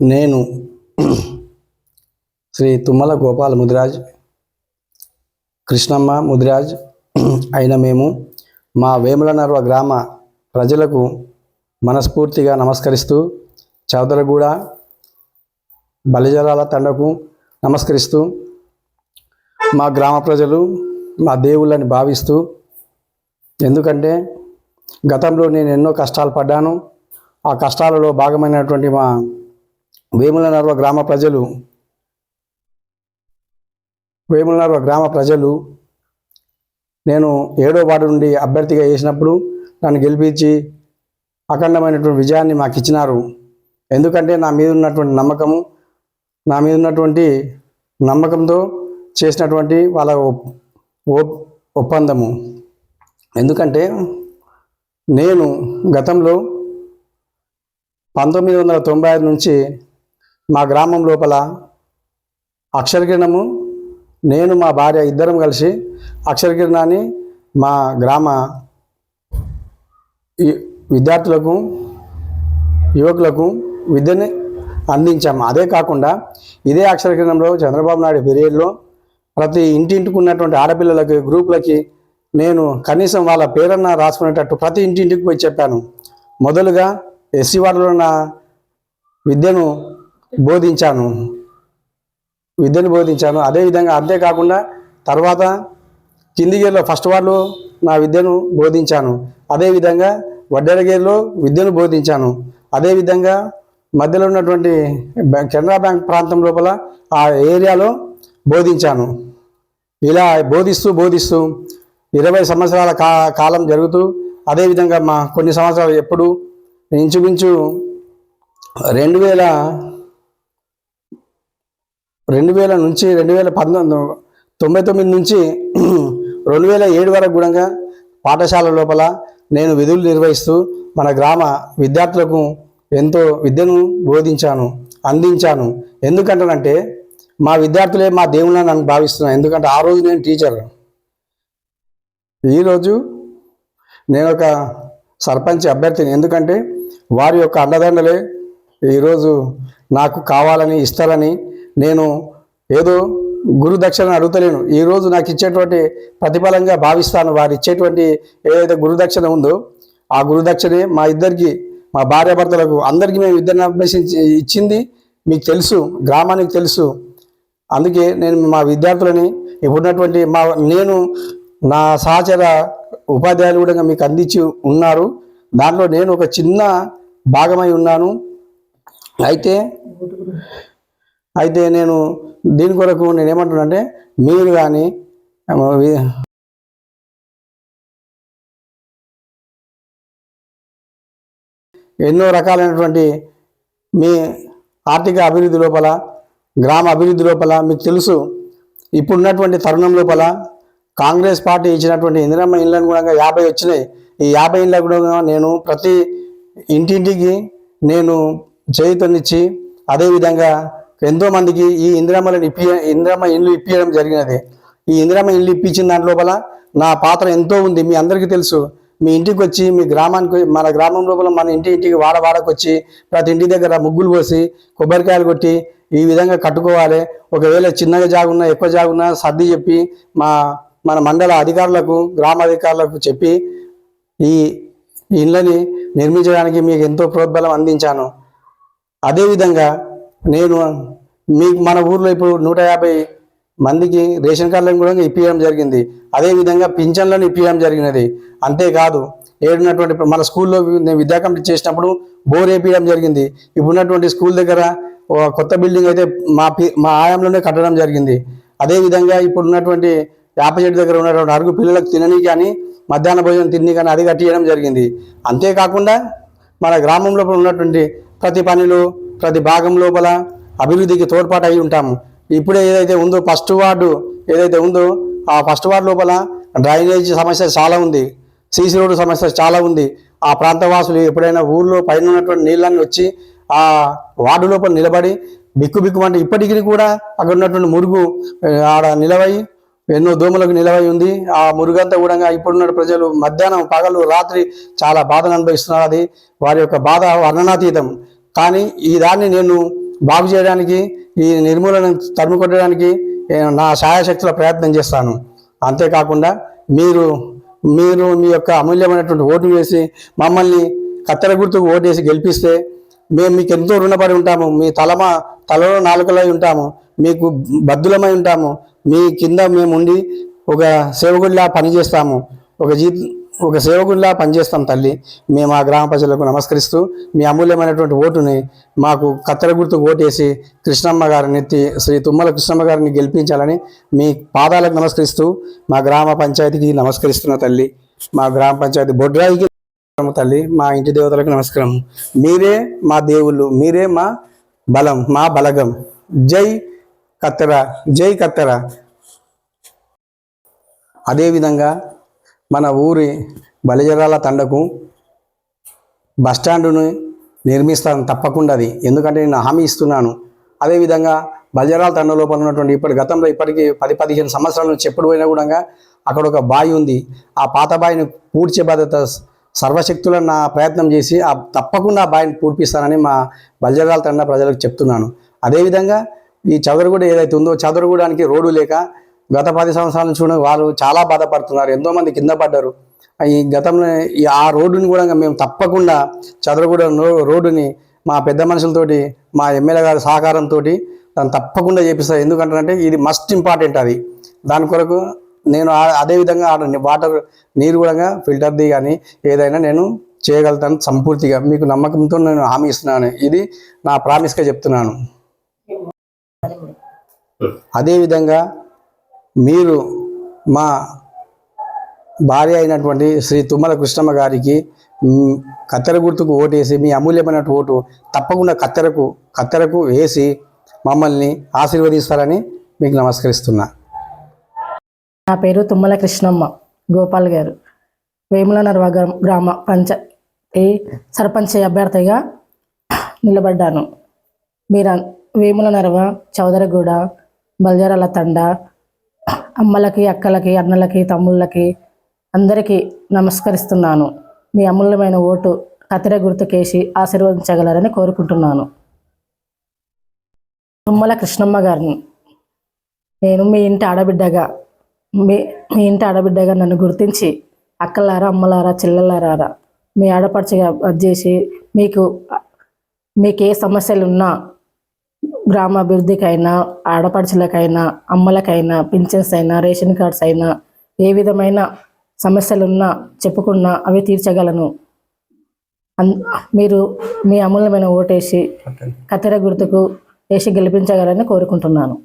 నేను శ్రీ తుమ్మల గోపాల్ ముదిరాజ్ కృష్ణమ్మ ముదిరాజ్ అయిన మేము మా వేములనర్వ గ్రామ ప్రజలకు మనస్ఫూర్తిగా నమస్కరిస్తూ చౌదరగూడ బలిజలాల తండకు నమస్కరిస్తూ మా గ్రామ ప్రజలు మా దేవుళ్ళని భావిస్తూ ఎందుకంటే గతంలో నేను ఎన్నో కష్టాలు పడ్డాను. ఆ కష్టాలలో భాగమైనటువంటి మా వేములనర్వ గ్రామ ప్రజలు వేములనర్వ గ్రామ ప్రజలు నేను ఏడో వార్డు నుండి అభ్యర్థిగా చేసినప్పుడు నన్ను గెలిపించి అఖండమైనటువంటి విజయాన్ని మాకు ఇచ్చినారు. ఎందుకంటే నా మీద ఉన్నటువంటి నమ్మకము నా మీద ఉన్నటువంటి నమ్మకంతో చేసినటువంటి వాళ్ళ ఒప్పందము. ఎందుకంటే నేను గతంలో పంతొమ్మిది వందల తొంభై ఐదు నుంచి మా గ్రామం లోపల అక్షరకిరణము నేను మా భార్య ఇద్దరం కలిసి అక్షరకిరణాన్ని మా గ్రామ ఈ- విద్యార్థులకు యువకులకు విద్యని అందించాము. అదే కాకుండా ఇదే అక్షరకిరణంలో చంద్రబాబు నాయుడు పీరియడ్లో ప్రతి ఇంటింటికి ఉన్నటువంటి ఆడపిల్లలకి గ్రూపులకి నేను కనీసం వాళ్ళ పేరన్న రాసుకునేటట్టు ప్రతి ఇంటింటికి పోయి చెప్పాను. మొదలుగా ఎస్సీ వాళ్ళలో ఉన్న విద్యను బోధించాను. విద్యను బోధించాను. అదేవిధంగా అంతేకాకుండా తర్వాత కిందిగేరులో ఫస్ట్ వాళ్ళు నా విద్యను బోధించాను. అదేవిధంగా వడ్డెరగేరులో విద్యను బోధించాను. అదేవిధంగా మధ్యలో ఉన్నటువంటి బ్యాంక్ కెనరా బ్యాంక్ ప్రాంతం లోపల ఆ ఏరియాలో బోధించాను. ఇలా బోధిస్తూ బోధిస్తూ ఇరవై సంవత్సరాల కా కాలం జరుగుతూ అదేవిధంగా మా కొన్ని సంవత్సరాలు ఎప్పుడు ఇంచుమించు రెండు వేల రెండు వేల నుంచి రెండు వేల పంతొమ్మిది తొంభై తొమ్మిది నుంచి రెండు వేల ఏడు వరకు కూడా పాఠశాల లోపల నేను విధులు నిర్వహిస్తూ మన గ్రామ విద్యార్థులకు ఎంతో విద్యను బోధించాను అందించాను. ఎందుకంటానంటే మా విద్యార్థులే మా దేవుళ్ళని నన్ను భావిస్తున్నాను ఎందుకంటే ఆ రోజు నేను టీచర్ ఈరోజు నేను ఒక సర్పంచ్ అభ్యర్థిని. ఎందుకంటే వారి యొక్క అండదండలే ఈరోజు నాకు కావాలని ఇస్తారని నేను ఏదో గురు దక్షిణ అడుగుతలేను. ఈరోజు నాకు ఇచ్చేటువంటి ప్రతిఫలంగా భావిస్తాను. వారు ఇచ్చేటువంటి ఏదైతే గురుదక్షిణ ఉందో ఆ గురుదక్షిణే మా ఇద్దరికి మా భార్యాభర్తలకు అందరికీ మేము ఇద్దరిని అభ్యసించి ఇచ్చింది మీకు తెలుసు గ్రామానికి తెలుసు. అందుకే నేను మా విద్యార్థులని ఇప్పుడున్నటువంటి మా నేను నా సహచర ఉపాధ్యాయులు కూడా మీకు అందించి ఉన్నారు. దాంట్లో నేను ఒక చిన్న భాగమై ఉన్నాను. అయితే అయితే నేను దీని కొరకు నేను ఏమంటున్నానంటే మీరు కానీ ఎన్నో రకాలైనటువంటి మీ ఆర్థిక అభివృద్ధి లోపల గ్రామ అభివృద్ధి లోపల మీకు తెలుసు ఇప్పుడున్నటువంటి తరుణం లోపల కాంగ్రెస్ పార్టీ ఇచ్చినటువంటి ఇందిరమ్మ ఇళ్ళను కూడా యాభై వచ్చినాయి. ఈ యాభై ఇళ్ళ కూడా నేను ప్రతి ఇంటింటికి నేను చేయుతనిచ్చి అదేవిధంగా ఎంతో మందికి ఈ ఇందిరమ్మలను ఇప్పి ఇందిరమ్మ ఇల్లు ఇప్పించడం జరిగినది. ఈ ఇందిరమ్మ ఇల్లు ఇప్పించిన దాని లోపల నా పాత్ర ఎంతో ఉంది. మీ అందరికీ తెలుసు. మీ ఇంటికి వచ్చి మీ గ్రామానికి మన గ్రామం లోపల మన ఇంటి ఇంటికి వాడ వాడకు వచ్చి ప్రతి ఇంటి దగ్గర ముగ్గులు పోసి కొబ్బరికాయలు కొట్టి ఈ విధంగా కట్టుకోవాలి. ఒకవేళ చిన్నగా జాగున్నా ఎక్కువ జాగున్నా సర్ది చెప్పి మా మన మండల అధికారులకు గ్రామ అధికారులకు చెప్పి ఈ ఇళ్ళని నిర్మించడానికి మీకు ఎంతో ప్రోద్బలం అందించాను. అదేవిధంగా నేను మీకు మన ఊర్లో ఇప్పుడు నూట యాభై మందికి రేషన్ కార్డులను కూడా ఇప్పించడం జరిగింది. అదేవిధంగా పింఛన్లను ఇప్పించడం జరిగినది. అంతేకాదు ఏడున్నటువంటి మన స్కూల్లో నేను విద్యా కంప్లీట్ చేసినప్పుడు బోర్ వేపించడం జరిగింది. ఇప్పుడు ఉన్నటువంటి స్కూల్ దగ్గర కొత్త బిల్డింగ్ అయితే మా మా ఆయంలోనే కట్టడం జరిగింది. అదేవిధంగా ఇప్పుడు ఉన్నటువంటి వేప చెట్టు దగ్గర ఉన్నటువంటి అరుగు పిల్లలకు తినని కానీ మధ్యాహ్న భోజనం తిని కానీ అది కట్టియడం జరిగింది. అంతేకాకుండా మన గ్రామంలో ఉన్నటువంటి ప్రతి పనిలో ప్రతి భాగం లోపల అభివృద్ధికి తోడ్పాటు అయి ఉంటాము. ఇప్పుడే ఏదైతే ఉందో ఫస్ట్ వార్డు ఏదైతే ఉందో ఆ ఫస్ట్ వార్డు లోపల డ్రైనేజ్ సమస్య చాలా ఉంది. సీసీ రోడ్డు సమస్య చాలా ఉంది. ఆ ప్రాంత వాసులు ఎప్పుడైనా ఊర్లో పైన ఉన్నటువంటి నీళ్ళని వచ్చి ఆ వార్డు లోపల నిలబడి బిక్కు బిక్కు అంటే ఇప్పటికీ కూడా అక్కడ ఉన్నటువంటి మురుగు ఆడ నిలవై ఎన్నో దోమలకు నిలవై ఉంది. ఆ మురుగంతా కూడా ఇప్పుడున్న ప్రజలు మధ్యాహ్నం పగలు రాత్రి చాలా బాధను అనుభవిస్తున్నారు. అది వారి యొక్క బాధ వర్ణనాతీతం. కానీ ఈ దాన్ని నేను బాగు చేయడానికి ఈ నిర్మూలన తరిమి కొట్టడానికి నా శాయశక్తుల ప్రయత్నం చేస్తాను. అంతేకాకుండా మీరు మీరు మీ యొక్క అమూల్యమైనటువంటి ఓటు వేసి మమ్మల్ని కత్తెర గుర్తుకు ఓటేసి గెలిపిస్తే మేము మీకు ఎంతో రుణపడి ఉంటాము. మీ తలమ తలలో నాలుకలై ఉంటాము. మీకు బద్దులమై ఉంటాము. మీ కింద మేము ఉండి ఒక సేవకుడిలా పనిచేస్తాము. ఒక జీ ఒక సేవకుడిలా పనిచేస్తాం తల్లి. మేము ఆ గ్రామ ప్రజలకు నమస్కరిస్తూ మీ అమూల్యమైనటువంటి ఓటుని మాకు కత్తెర గుర్తు ఓటేసి కృష్ణమ్మ గారిని ఎత్తి శ్రీ తుమ్మల కృష్ణమ్మ గారిని గెలిపించాలని మీ పాదాలకు నమస్కరిస్తూ మా గ్రామ పంచాయతీకి నమస్కరిస్తున్న తల్లి. మా గ్రామ పంచాయతీ బొడ్రాయికి తల్లి. మా ఇంటి దేవతలకు నమస్కారం. మీరే మా దేవుళ్ళు మీరే మా బలం మా బలగం. జై కత్తెర జై కత్తెర. అదేవిధంగా మన ఊరి బలిజరాల తండకు బస్టాండును నిర్మిస్తాను తప్పకుండా అది ఎందుకంటే నేను హామీ ఇస్తున్నాను. అదేవిధంగా బలిజరాల తండ లోపల ఉన్నటువంటి ఇప్పటి గతంలో ఇప్పటికి పది పదిహేను సంవత్సరాల నుంచి ఎప్పుడు పోయినా కూడా అక్కడ ఒక బావి ఉంది. ఆ పాత బావిని పూడ్చే బాధ్యత సర్వశక్తులను నా ప్రయత్నం చేసి ఆ తప్పకుండా ఆ బావిని పూడ్పిస్తానని మా బలిజరాల తండ ప్రజలకు చెప్తున్నాను. అదేవిధంగా ఈ చదరగూడ ఏదైతే ఉందో చదరగూడానికి రోడ్డు లేక గత పది సంవత్సరాల నుంచి కూడా వారు చాలా బాధపడుతున్నారు ఎంతో మంది కింద పడ్డారు. ఈ గతంలో ఈ ఆ రోడ్డుని కూడా మేము తప్పకుండా చదరగూడ రోడ్డుని మా పెద్ద మనుషులతోటి మా ఎమ్మెల్యే గారి సహకారంతో దాన్ని తప్పకుండా చేపిస్తారు. ఎందుకంటే ఇది మస్ట్ ఇంపార్టెంట్ అది. దాని కొరకు నేను ఆ- అదే విధంగా ఆడ వాటర్ నీరు కూడా ఫిల్టర్ది కానీ ఏదైనా నేను చేయగలుగుతాను సంపూర్తిగా. మీకు నమ్మకంతో నేను హామీ ఇస్తున్నాను. ఇది నా ప్రామిస్గా చెప్తున్నాను. అదేవిధంగా మీరు మా భార్య అయినటువంటి శ్రీ తుమ్మల కృష్ణమ్మ గారికి కత్తెర గుర్తుకు ఓటేసి మీ అమూల్యమైన ఓటు తప్పకుండా కత్తెరకు కత్తెరకు వేసి మమ్మల్ని ఆశీర్వదిస్తారని మీకు నమస్కరిస్తున్నా. నా పేరు తుమ్మల కృష్ణమ్మ గోపాల్ గారు. వేముల నర్వ గ్రామ పంచాయతీ సర్పంచ్ అభ్యర్థిగా నిలబడ్డాను. మీరు వేముల నర్వ చౌదరగూడ బల్జరాల తండ అమ్మలకి అక్కలకి అన్నలకి తమ్ముళ్ళకి అందరికీ నమస్కరిస్తున్నాను. మీ అమూల్యమైన ఓటు కతిర గుర్తుకేసి ఆశీర్వదించగలరని కోరుకుంటున్నాను. తుమ్మల కృష్ణమ్మ గారిని. నేను మీ ఇంటి ఆడబిడ్డగా మీ మీ ఇంటి ఆడబిడ్డగా నన్ను గుర్తించి అక్కలారా అమ్మలారా చెల్లెలారా మీ ఆడపడుచుగా చేసి మీకు మీకు ఏ సమస్యలు ఉన్నా గ్రామ అభివృద్ధికైనా ఆడపడుచులకైనా అమ్మలకైనా పింఛన్స్ అయినా రేషన్ కార్డ్స్ అయినా ఏ విధమైన సమస్యలున్నా చెప్పుకున్నా అవి తీర్చగలను. మీరు మీ అమూల్యమైన ఓటేసి కత్తెర గుర్తుకు వేసి గెలిపించగలని కోరుకుంటున్నాను.